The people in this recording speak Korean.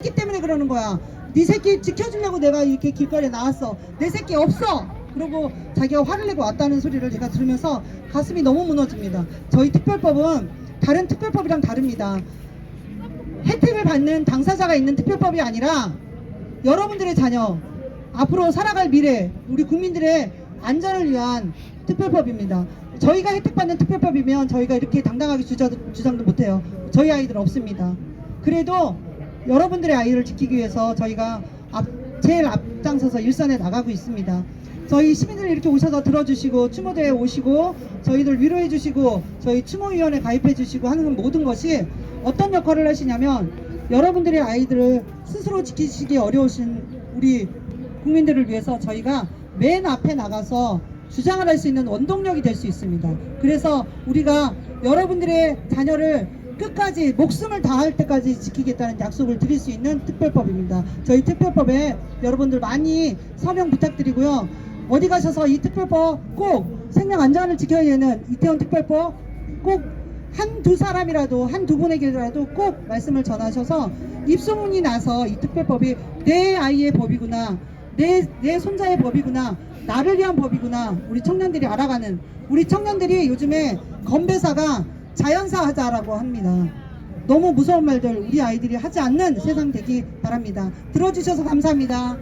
새끼 때문에 그러는 거야. 네 새끼 지켜주려고 내가 이렇게 길거리에 나왔어. 내 새끼 없어. 그러고 자기가 화를 내고 왔다는 소리를 제가 들으면서 가슴이 너무 무너집니다. 저희 특별법은 다른 특별법이랑 다릅니다. 혜택을 받는 당사자가 있는 특별법이 아니라 여러분들의 자녀, 앞으로 살아갈 미래, 우리 국민들의 안전을 위한 특별법입니다. 저희가 혜택받는 특별법이면 저희가 이렇게 당당하게 주자, 주장도 못해요. 저희 아이들 없습니다. 그래도 여러분들의 아이를 지키기 위해서 저희가 앞, 제일 앞장서서 일선에 나가고 있습니다. 저희 시민들 이렇게 오셔서 들어주시고 추모대에 오시고 저희들 위로해 주시고 저희 추모위원회 가입해 주시고 하는 모든 것이 어떤 역할을 하시냐면 여러분들의 아이들을 스스로 지키시기 어려우신 우리 국민들을 위해서 저희가 맨 앞에 나가서 주장을 할 수 있는 원동력이 될 수 있습니다. 그래서 우리가 여러분들의 자녀를 끝까지 목숨을 다할 때까지 지키겠다는 약속을 드릴 수 있는 특별법입니다. 저희 특별법에 여러분들 많이 서명 부탁드리고요. 어디 가셔서 이 특별법 꼭 생명 안전을 지켜야 되는 이태원 특별법 꼭 한 두 사람이라도 한 두 분에게라도 꼭 말씀을 전하셔서 입소문이 나서 이 특별법이 내 아이의 법이구나 내, 내 손자의 법이구나 나를 위한 법이구나 우리 청년들이 알아가는 우리 청년들이 요즘에 건배사가 자연사 하자라고 합니다. 너무 무서운 말들 우리 아이들이 하지 않는 세상 되기 바랍니다. 들어주셔서 감사합니다